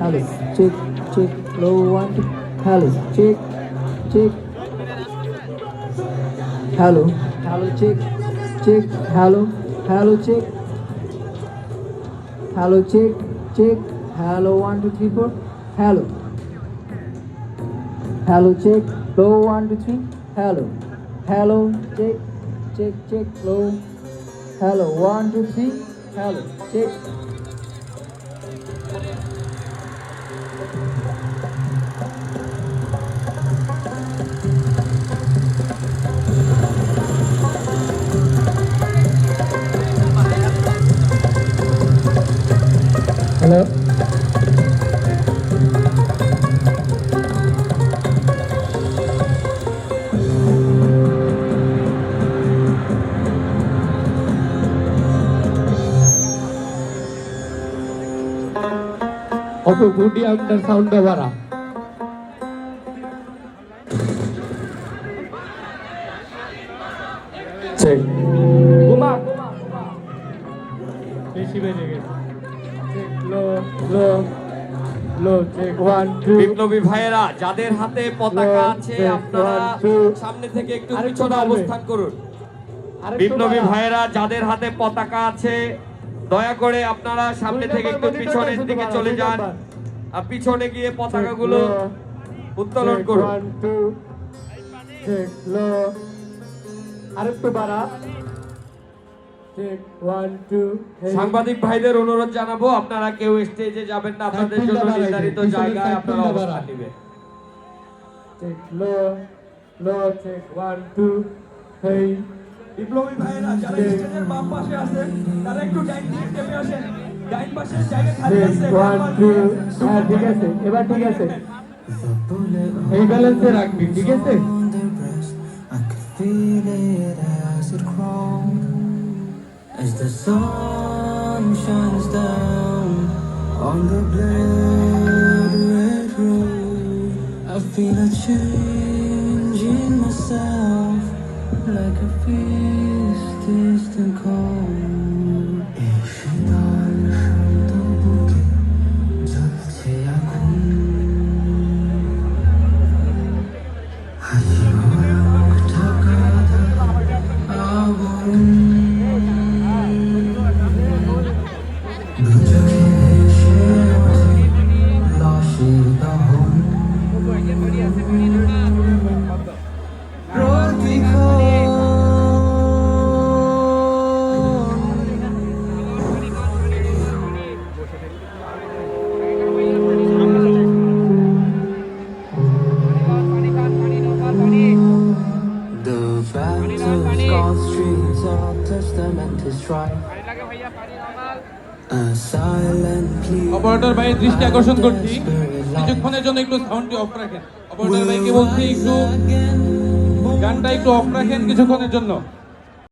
hello, check, check, low one, hello, check, check, hello, hello, check, check, hello, hello, check, hello, check, check, hello, one, two, three, four, hello, hello, check, low, one, two, three, hello, hello, check, check, check, low, hello, one, two, three, hello, check. Hello. Apu গুডি আপনার সাউন্ডটা বাড়া ঘুমা বেশি বেড়ে গেছে। বিপ্লবী ভাইয়েরা যাদের হাতে পতাকা আছে আপনারা সামনে থেকে একটু পিছনে অবস্থান করুন। বিপ্লবী ভাইয়েরা যাদের হাতে পতাকা আছে দয়া করে আপনারা সামনে থেকে একটু পিছনের দিকে চলে যান। আর পিছনে গিয়ে পতাকাগুলো উত্তোলন করুন। আরেকটু বাড়া। সাংবাদিক ভাইদের অনুরোধ জানাব আপনারা কেউ স্টেজে যাবেন না আপনাদের জন্য নির্ধারিত জায়গায় আপনারা অবস্থান নেবেন। চেক লো লো চেক ওয়ান টু হেই বিপ্লবী ভাইয়েরা যারা স্টেজের বাম পাশে আছেন তারা একটু ডাইন দিকে নেমে আসেন। ডাইন পাশের জায়গা খালি আছে ওয়ান বাম টু পাশে হ্যাঁ ঠিক আছে এবার ঠিক আছে। এই ব্যালেন্সে রাখবি ঠিক আছে? I could feel it as it crawled As the sun shines down on the blood red road I feel a change in myself Like a fierce distant call 知道。Testament is right. Operator ভাইয়ের দৃষ্টি আকর্ষণ করছি। কিছুক্ষণের জন্য একটু সাউন্ডটি of রাখেন। Operator ভাইকে বলছি? একটু গানটা একটু অফ রাখেন কিছুক্ষণের জন্য।